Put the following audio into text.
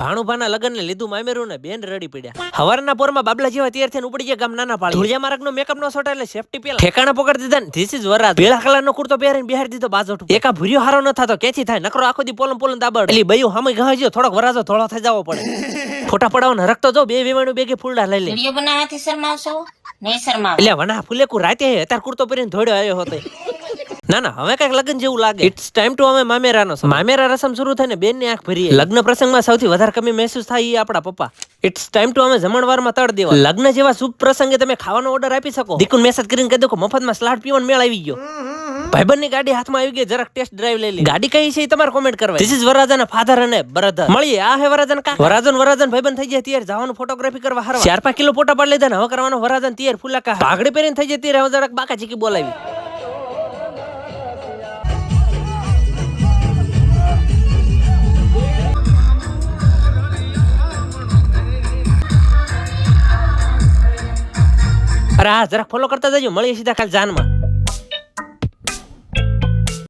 ભાણુભાના લગ્નને લીધું મામેરું ને બેન રડી પડ્યા. હવારના પોરમાં બાબલા જેવા તૈયાર થઈને ઉપડી ગયા ગામ નાના પાડી ધુળિયા માર્ગ નો મેકઅપ નો સોટા એટલે સેફટી પેલા ઠેકાણા પકડી દીધા ધીસ ઇઝ વરાત પીળા કલર નો કુર્તો પહેરીને બિહાર દીધો બાજોટ એકા ભૂર્યો હારો ન થતો કેથી થાય? નકરો આખો દી પોલમ પોલમ દાબડ. એટલે બયું હામે ગહાજો થોડોક વરાજો થોડો થઈ જવો પડે. ફોટા પડાવવાનો રખતો જો બે વેવાણું બેગે ફૂલડા લઈ લે. વીડિયો બનાવવાથી શરમાવશો? નહીં શરમાવ. એટલે વના ફૂલેકુ રાતે અત્યારે કુર્તો પહેરીને ધોડ્યો આવ્યો હતો. ના ના હવે કંઈક લગ્ન જેવું લાગે. ઇટ્સ ટાઈમ ટુ અમે મામેરાનો. મામેરા રસમ શરૂ થઈને બેનની આંખ ભરી લગ્ન પ્રસંગમાં સૌથી વધારે કમી મહેસૂસ થાય એ આપણા પપ્પા. ઇટ્સ ટાઈમ ટુ અમે જમણવારમાં તળ દેવા. લગ્ન જેવા શુભ પ્રસંગે તમે ખાવાનો ઓર્ડર આપી શકો. દીકુન મેસેજ કરીને કહી દો કે મફતમાં સ્લાડ પીવાનો મેળ આવી ગયો. ભાઈબંધની ગાડી હાથમાં આવી ગઈ જરાક ટેસ્ટ ડ્રાઈવ લઈ લી. ગાડી કઈ છે એ તમારે કોમેન્ટ કરવા. ધીસ ઇઝ વરરાજાના ફાધર અને બ્રધર મળીએ. આ હે વરરાજન કા વરાજન વરાજન ભાઈબંધ થઈ જાય ત્યારે જવાનું ફોટોગ્રાફી કરવા હરવા. ચાર પાંચ કિલો ફોટા પાડી લીધા ને હવે કરવાનો વરાજન તિયાર ફૂલા કા પાઘડી પહેરીને થઈ જાય ત્યારે હવે જરાક બાકા ચીકી બોલાવી. અરે હા જરાક ફોલો કરતા જજો મળીએ સીધા કાલ જાનમાં.